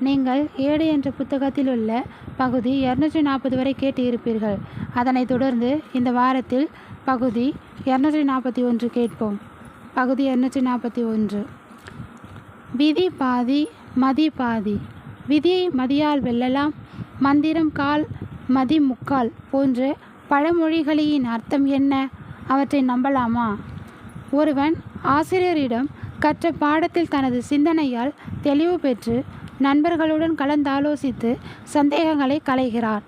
நீங்கள் ஏடு என்ற புத்தகத்தில் உள்ள பகுதி இரநூற்றி நாற்பது வரை கேட்டு இருப்பீர்கள் அதனைத் தொடர்ந்து இந்த வாரத்தில் பகுதி இரநூற்றி நாற்பத்தி ஒன்று கேட்போம். பகுதி இரநூற்றி நாற்பத்தி ஒன்று. விதி பாதி மதி பாதி. விதியை மதியால் வெல்லலாம் மந்திரம் கால் மதி முக்கால் போன்ற பழமொழிகளின் அர்த்தம் என்ன? அவற்றை நம்பலாமா? ஒருவன் ஆசிரியரிடம் கற்ற பாடத்தில் தனது சிந்தனையால் தெளிவு பெற்று நண்பர்களுடன் கலந்தாலோசித்து சந்தேகங்களை களைகிறான்.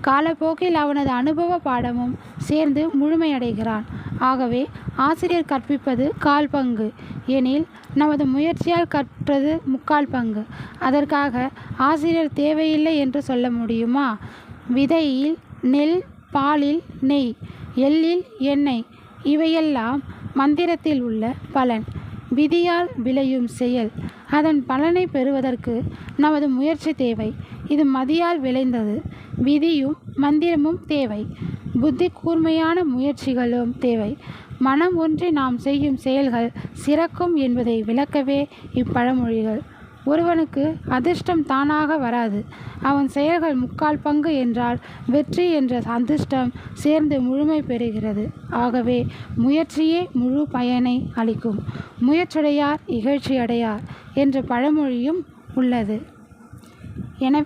காலப்போக்கில் அவனது அனுபவ பாடமும் சேர்ந்து முழுமையடைகிறான். ஆகவே ஆசிரியர் கற்பிப்பது கால் பங்கு. எனில் நமது முயற்சியால் கற்றது முக்கால் பங்கு. அதற்காக ஆசிரியர் தேவையில்லை என்று சொல்ல முடியுமா? விதையில் நெல் பாலில் நெய் எள்ளில் எண்ணெய் இவையெல்லாம் மந்திரத்தில் உள்ள பலன். விதியால் விளையும் செயல். அதன் பலனை பெறுவதற்கு நமது முயற்சி தேவை. இது மதியால் விளைந்தது. விதியும் மந்திரமும் தேவை. புத்தி கூர்மையான முயற்சிகளும் தேவை. மனம் ஒன்றி நாம் செய்யும் செயல்கள் சிறக்கும் என்பதை விளக்கவே இப்பழமொழிகள். ஒருவனுக்கு அதிர்ஷ்டம் தானாக வராது. அவன் செயல்கள் முக்கால் பங்கு என்றால் வெற்றி என்ற அதிர்ஷ்டம் சேர்ந்து முழுமை பெறுகிறது. ஆகவே முயற்சியே முழு பயனை அளிக்கும். முயற்சியடையார் இகழ்ச்சியடையார் என்ற பழமொழியும் உள்ளது. என